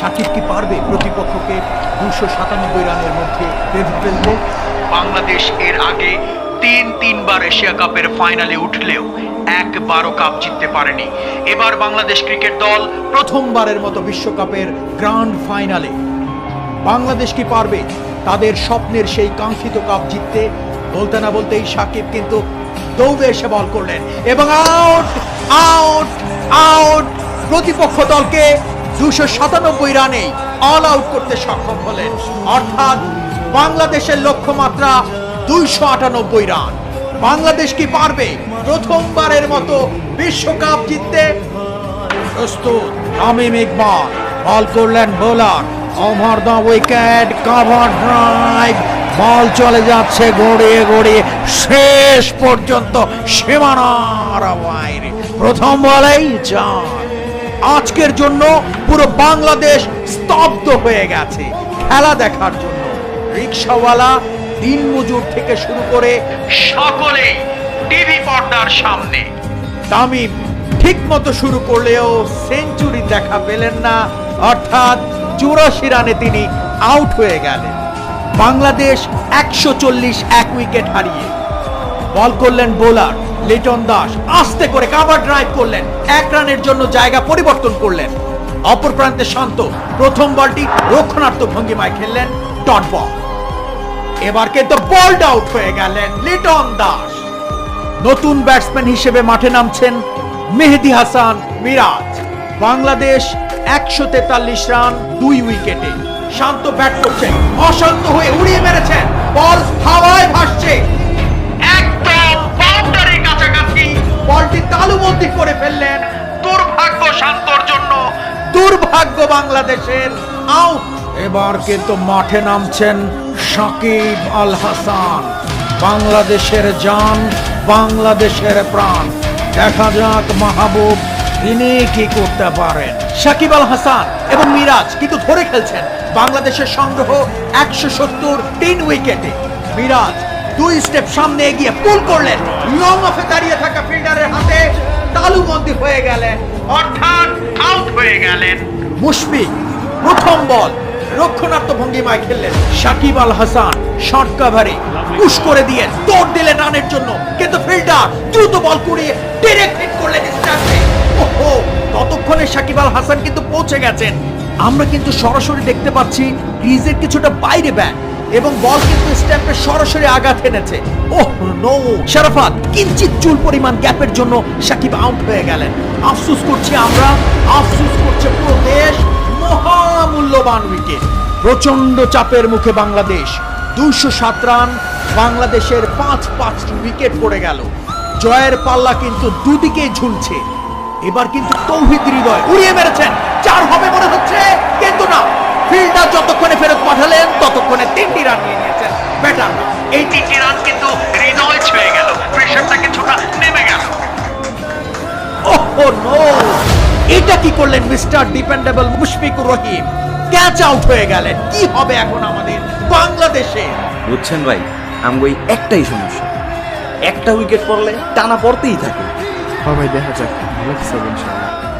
সাকিব কি পারবে প্রতিপক্ষকে দুশো সাতানব্বই রানের মধ্যে বেঁধে বাংলাদেশ এর আগে তিন তিনবার এশিয়া কাপের ফাইনালে উঠলেও একবারও কাপ জিততে পারেনি। এবার বাংলাদেশ ক্রিকেট দল প্রথমবারের মতো বিশ্বকাপের গ্র্যান্ড ফাইনালে। বাংলাদেশ কি পারবে তাদের স্বপ্নের সেই কাঙ্ক্ষিত কাপ জিততে? বলতে না বলতেই সাকিব কিন্তু দৌড়ে এসে বল করলেন। এবং আউট আউট আউট প্রতিপক্ষ দলকে দুশো সাতানব্বই রানে অল আউট করতে সক্ষম হলেন। অর্থাৎ বাংলাদেশের লক্ষ্যমাত্রা দুইশো আটানব্বই রান। বাংলাদেশ কি পারবে প্রথমবারের মতো বিশ্বকাপ জিততে? প্রস্তুত, তামিম ইকবাল, বল করলেন bowler, over the wicket, cover drive, ball চলে যাচ্ছে গড়িয়ে গড়িয়ে, শেষ পর্যন্ত সীমানার বাইরে প্রথম বলেই চার। আজকের জন্য পুরো বাংলাদেশ স্তব্ধ হয়ে গেছে খেলা দেখার জন্য। রিক্সাওয়ালা, দিনমজুর থেকে শুরু করে সকলেই টিভি পর্দার সামনে। তামিম ঠিক মতো শুরু করলেও সেঞ্চুরি দেখা পেলেন না, অর্থাৎ চুরাশি রানে তিনি আউট হয়ে গেলেন। বাংলাদেশ একশো চল্লিশ এক উইকেট হারিয়ে। বল করলেন বোলার লিটন দাস আস্তে করে কাভার ড্রাইভ করলেন। এক রানের জন্য জায়গা পরিবর্তন করলেন। অপর প্রান্তে শান্ত প্রথম বলটি রক্ষণাত্মক ভঙ্গিমায় খেললেন ডট বল। এবার কিন্তু বল্ড আউট হয়ে গেলেন লিটন দাস। নতুন ব্যাটসম্যান হিসেবে মাঠে নামছেন মেহেদি হাসান মিরাজ। বাংলাদেশ একশো তেতাল্লিশ রান, দুই উইকেটে। শান্ত ব্যাট করছেন। অশান্ত হয়ে উড়িয়ে মেরেছেন। বল হাওয়ায় দুর্ভাগ্য বাংলাদেশের আউট। এবার কিন্তু মাঠে নামছেন সাকিব আল হাসান। বাংলাদেশের জান বাংলাদেশের প্রাণ। দেখা যাক মাহবুব তিনি কি করতে পারেন। সাকিব আল হাসান এবং মিরাজ কিন্তু ধরে খেলছেন বাংলাদেশের সংগ্রহ একশো সত্তর তিন উইকেটে। মিরাজ দুই স্টেপ সামনে এগিয়ে পুল করলেন। লং অফে দাঁড়িয়ে থাকা ফিল্ডারের হাতে তালুবন্দি হয়ে গেলেন। অর্থাৎ আউট হয়ে গেলেন। মুশফিক, প্রথম বল। রক্ষণাত্মক ভঙ্গিমায় খেললেন সাকিব আল হাসান শর্ট কাভারে পুশ করে দিয়ে দৌড় দিলেন রানের জন্য। কিন্তু ফিল্ডার দ্রুত বল কুড়িয়ে ডিরেক্ট হিট করলেন স্ট্যাম্পে ওহো, ততক্ষণে সাকিব আল হাসান কিন্তু পৌঁছে গেছেন। আমরা কিন্তু সরাসরি দেখতে পাচ্ছি ক্রিজের কিছুটা বাইরে ব্যাট এবং বল কিন্তু স্ট্যাম্পে সরাসরি আঘাত এনেছে। ওহ নো শারাফাত কিঞ্চিত চুল পরিমাণ গ্যাপের জন্য সাকিব আউট হয়ে গেলেন। আফসোস করছি আমরা, আফসোস করছে পুরো দেশ, মহামূল্যবান উইকেট প্রচণ্ড চাপের মুখে বাংলাদেশ, দুইশো সাত রান, বাংলাদেশের পাঁচ পাঁচটি উইকেট পড়ে গেল। জয়ের পাল্লা কিন্তু দুদিকেই ঝুলছে। এবার কিন্তু তৌহিদ হৃদয় উড়িয়ে মেরেছেন। চার হবে মনে ততক্ষণে তিনটি রান নিয়ে নিয়েছেন ব্যাটার। এই তিনটি রান কিন্তু হৃদয় ছুঁয়ে গেল। প্রেশারটা কিছুটা নেমে গেল। Oh no. এটা কি করলেন mister dependable Mushfiqur Rahim? Catch out হয়ে গেলেন। কি হবে এখন আমাদের বাংলাদেশে? বুঝছেন ভাই আমগো একটাই সমস্যা। একটা উইকেট পড়লে টানা পড়তেই থাকে। হ্যাঁ ভাই দেখা যাক। ভালো কিছু হবে